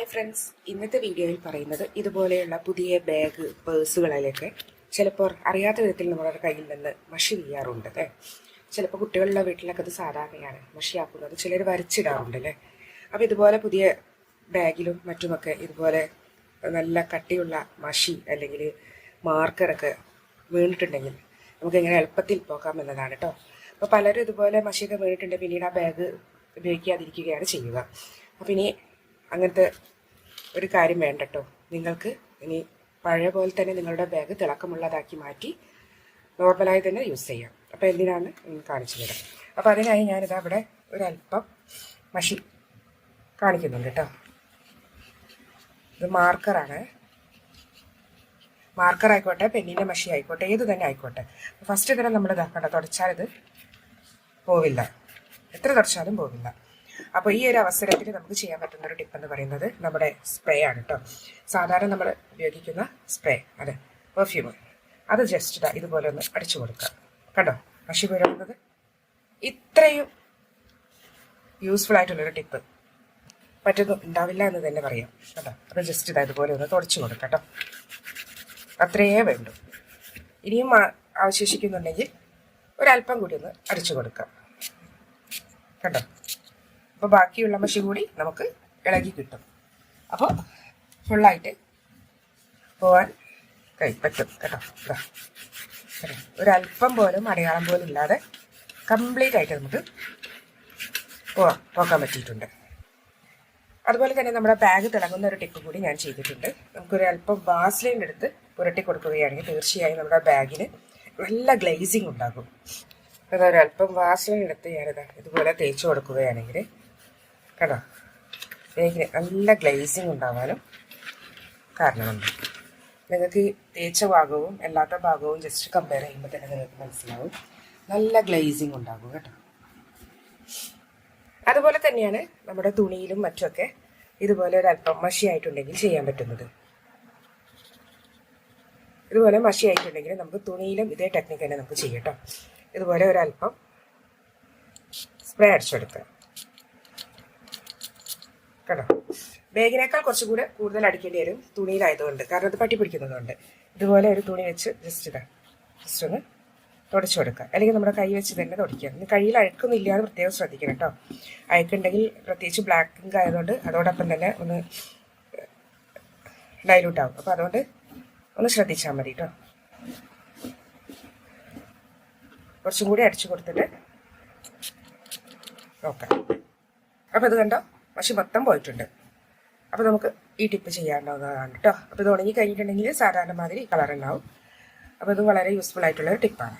Hi friends ഇന്നത്തെ വീഡിയോയിൽ പറയുന്നത് ഇതുപോലെയുള്ള പുതിയ ബാഗ് പേഴ്സുകളിലൊക്കെ ചിലപ്പോൾ അറിയാത്ത വിധത്തിൽ നമ്മുടെ കയ്യിൽ നിന്ന് മഷി വീയാറുണ്ട് അല്ലേ? ചിലപ്പോൾ കുട്ടികളുടെ വീട്ടിലൊക്കെ അത് സാധാരണയാണ് മഷിയാക്കുന്നത് ചിലർ വരച്ചിടാറുണ്ട് അല്ലേ? അപ്പോൾ ഇതുപോലെ പുതിയ ബാഗിലും മറ്റുമൊക്കെ ഇതുപോലെ നല്ല കട്ടിയുള്ള മഷി അല്ലെങ്കിൽ മാർക്കറൊക്കെ വീണിട്ടുണ്ടെങ്കിൽ നമുക്ക് എങ്ങനെ എളുപ്പത്തിൽ പോകാം എന്നതാണ് കേട്ടോ അപ്പോൾ പലരും ഇതുപോലെ മഷിയൊക്കെ വീണിട്ടുണ്ട് പിന്നീട് ആ ബാഗ് ഉപയോഗിക്കാതിരിക്കുകയാണ് ചെയ്യുക. അപ്പോൾ ഇനി അങ്ങനത്തെ ഒരു കാര്യം വേണ്ടട്ടോ. നിങ്ങൾക്ക് ഇനി പഴയ പോലെ തന്നെ നിങ്ങളുടെ ബാഗ് തിളക്കമുള്ളതാക്കി മാറ്റി നോർമലായി തന്നെ യൂസ് ചെയ്യാം. അപ്പോൾ എന്തിനാണ് കാണിച്ചു തരാം. അപ്പോൾ അതിനായി ഞാനിതാ ഇവിടെ ഒരല്പം മഷി കാണിക്കുന്നുണ്ട് കേട്ടോ. ഇത് മാർക്കറാണ് മാർക്കർ ആയിക്കോട്ടെ പെന്നിന്റെ മഷി ആയിക്കോട്ടെ ഏത് തന്നെ ആയിക്കോട്ടെ. ഫസ്റ്റ് തന്നെ നമ്മൾ ഇതാക്കണ്ട തുടച്ചാൽ ഇത് പോവില്ല. എത്ര തുടച്ചാലും പോവില്ല. അപ്പോൾ ഈ ഒരു അവസരത്തിൽ നമുക്ക് ചെയ്യാൻ പറ്റുന്ന ഒരു ടിപ്പ് എന്ന് പറയുന്നത് നമ്മുടെ സ്പ്രേ ആണ് കേട്ടോ സാധാരണ നമ്മൾ ഉപയോഗിക്കുന്ന സ്പ്രേ അതെ പെർഫ്യൂം അത് ജസ്റ്റ് ഇതാ ഇതുപോലെ ഒന്ന് അടിച്ചു കൊടുക്കുക. കണ്ടോ? പക്ഷി പുരളുന്നത് ഇത്രയും യൂസ്ഫുൾ ആയിട്ടുള്ളൊരു ടിപ്പ്. മറ്റൊന്നും ഉണ്ടാവില്ല എന്ന് തന്നെ പറയാം. കേട്ടോ അത് ജസ്റ്റ് ഇതാ ഇതുപോലെ ഒന്ന് തുടച്ചു കൊടുക്കുക കേട്ടോ അത്രയേ വേണ്ടു. ഇനിയും അവശേഷിക്കുന്നുണ്ടെങ്കിൽ ഒരല്പം കൂടി ഒന്ന് അടിച്ചു കൊടുക്കാം കണ്ടോ? അപ്പോൾ ബാക്കിയുള്ള മഷി കൂടി നമുക്ക് ഇളകി കിട്ടും. അപ്പോൾ ഫുള്ളായിട്ട് പോവാൻ കൈ പറ്റും കേട്ടോ? ഒരല്പം പോലും അടയാളം പോലും ഇല്ലാതെ കംപ്ലീറ്റ് ആയിട്ട് നമുക്ക് പോവാം. പോകാൻ പറ്റിയിട്ടുണ്ട്. അതുപോലെ തന്നെ നമ്മുടെ ബാഗ് തിളങ്ങുന്ന ഒരു ടിപ്പ് കൂടി ഞാൻ ചെയ്തിട്ടുണ്ട്. നമുക്കൊരു അല്പം വാസ്ലൈൻ എടുത്ത് പുരട്ടി കൊടുക്കുകയാണെങ്കിൽ തീർച്ചയായും നമ്മുടെ ബാഗിന് നല്ല ഗ്ലേസിങ് ഉണ്ടാകും. അതൊരു ഒരു അല്പം വാസ്ലൈൻ എടുത്ത് ഞാനിതാ ഇതുപോലെ തേച്ച് കൊടുക്കുകയാണെങ്കിൽ കേട്ടോ. ബാഗിന് നല്ല ഗ്ലേസിങ് ഉണ്ടാവാനും കാരണമുണ്ട്. നിങ്ങൾക്ക് തേച്ച ഭാഗവും അല്ലാത്ത ഭാഗവും ജസ്റ്റ് കമ്പയർ ചെയ്യുമ്പോൾ തന്നെ നിങ്ങൾക്ക് മനസ്സിലാവും. നല്ല ഗ്ലേസിങ് ഉണ്ടാകും കേട്ടോ. അതുപോലെ തന്നെയാണ് നമ്മുടെ തുണിയിലും മറ്റുമൊക്കെ ഇതുപോലെ ഒരു അല്പം മഷിയായിട്ടുണ്ടെങ്കിൽ ചെയ്യാൻ പറ്റുന്നത്. ഇതുപോലെ മഷിയായിട്ടുണ്ടെങ്കിൽ നമുക്ക് തുണിയിലും ഇതേ ടെക്നിക്ക് തന്നെ നമുക്ക് ചെയ്യാം കേട്ടോ. ഇതുപോലെ ഒരല്പം സ്പ്രേ അടിച്ചെടുക്കുക. കേട്ടോ. ബാഗിനേക്കാൾ കുറച്ചുകൂടെ കൂടുതൽ അടിക്കേണ്ടി വരും തുണിയിലായതുകൊണ്ട്. കാരണം അത് പട്ടി പിടിക്കുന്നതുകൊണ്ട്. ഇതുപോലെ ഒരു തുണി വെച്ച് ജസ്റ്റ് ഇതാ. ജസ്റ്റ് ഒന്ന് തുടച്ചു കൊടുക്കുക. അല്ലെങ്കിൽ നമ്മുടെ കൈ വെച്ച് തന്നെ തുടയ്ക്കുക. ഇനി കയ്യിൽ അഴുക്കൊന്നുമില്ല എന്ന് പ്രത്യേകം ശ്രദ്ധിക്കണം കേട്ടോ. അഴുക്കുണ്ടെങ്കിൽ പ്രത്യേകിച്ച് ബ്ലാക്ക് ആയതുകൊണ്ട് അതോടൊപ്പം തന്നെ ഒന്ന് ഡൈലൂട്ട് ആവും. അപ്പോൾ അതുകൊണ്ട് ഒന്ന് ശ്രദ്ധിച്ചാൽ മതി കേട്ടോ. കുറച്ചും കൂടി അടിച്ചു കൊടുത്തിട്ട് നോക്കാം. അപ്പോൾ ഇത് കണ്ടോ? മഷി മൊത്തം പോയിട്ടുണ്ട്. അപ്പോൾ നമുക്ക് ഈ ടിപ്പ് ചെയ്യാവുന്നതാണ് കേട്ടോ അപ്പോൾ ഇത് ഉണങ്ങി കഴിഞ്ഞിട്ടുണ്ടെങ്കിൽ സാധാരണ മാതിരി കളർ ഉണ്ടാവും. അപ്പോൾ ഇത് വളരെ യൂസ്ഫുൾ ആയിട്ടുള്ള ഒരു ടിപ്പാണ്